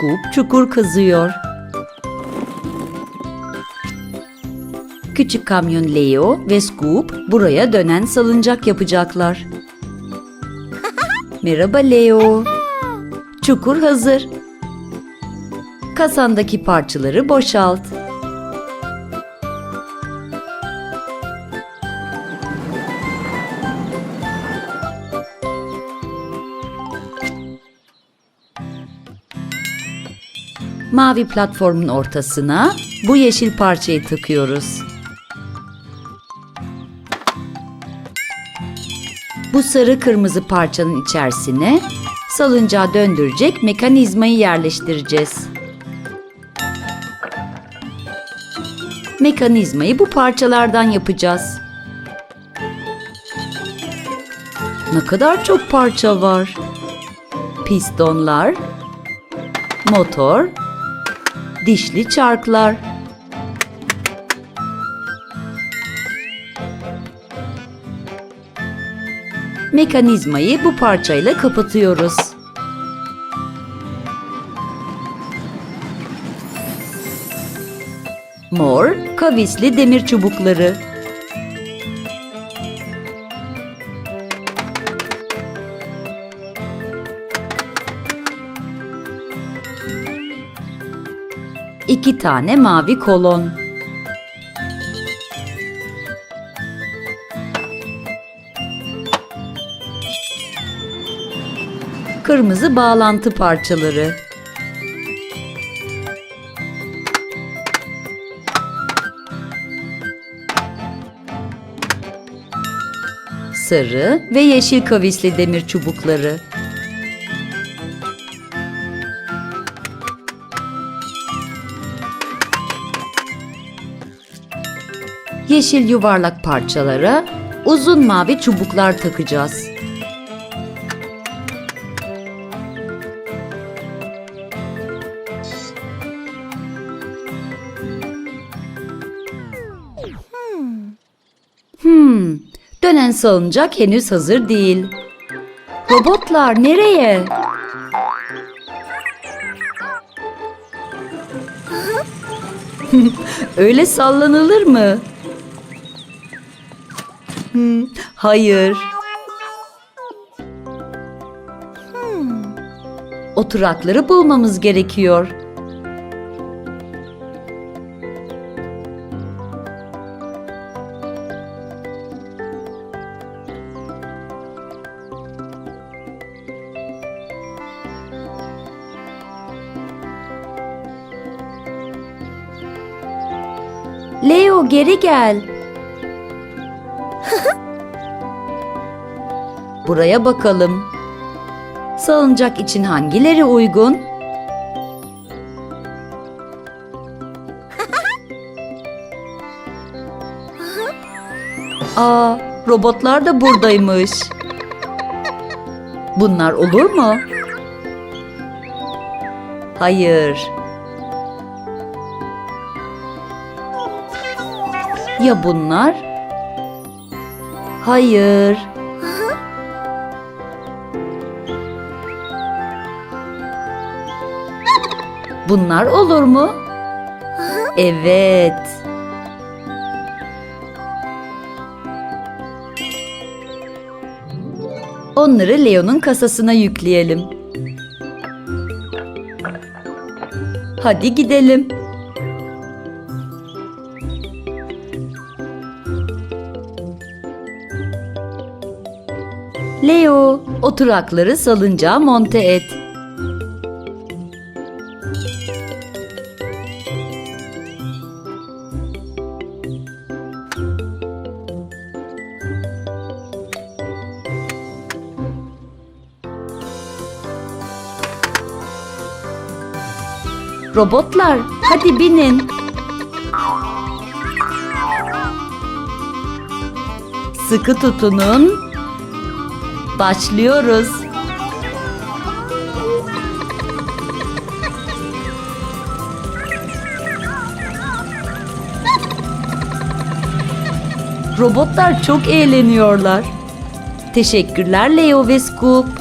Scoop çukur kazıyor. Küçük kamyon Leo ve Scoop buraya dönen salıncak yapacaklar. Merhaba Leo. Çukur hazır. Kasandaki parçaları boşalt. Mavi platformun ortasına bu yeşil parçayı takıyoruz. Bu sarı kırmızı parçanın içerisine salıncağı döndürecek mekanizmayı yerleştireceğiz. Mekanizmayı bu parçalardan yapacağız. Ne kadar çok parça var. Pistonlar, motor, dişli çarklar. Mekanizmayı bu parçayla kapatıyoruz. Mor, kavisli demir çubukları. İki tane mavi kolon. Kırmızı bağlantı parçaları. Sarı ve yeşil kavisli demir çubukları. Yeşil yuvarlak parçalara uzun mavi çubuklar takacağız. Hmm, dönen salıncak henüz hazır değil. Robotlar nereye? Öyle sallanılır mı? Hmm, hayır. Oturakları bulmamız gerekiyor. Leo geri gel. Buraya bakalım. Salıncak için hangileri uygun? Aa, robotlar da buradaymış. Bunlar olur mu? Hayır. Ya bunlar? Hayır. Bunlar olur mu? Evet. Onları Leo'nun kasasına yükleyelim. Hadi gidelim. Leo, oturakları salıncağa monte et. Robotlar hadi binin. Sıkı tutunun. Başlıyoruz. Robotlar çok eğleniyorlar. Teşekkürler Leo ve Scoop.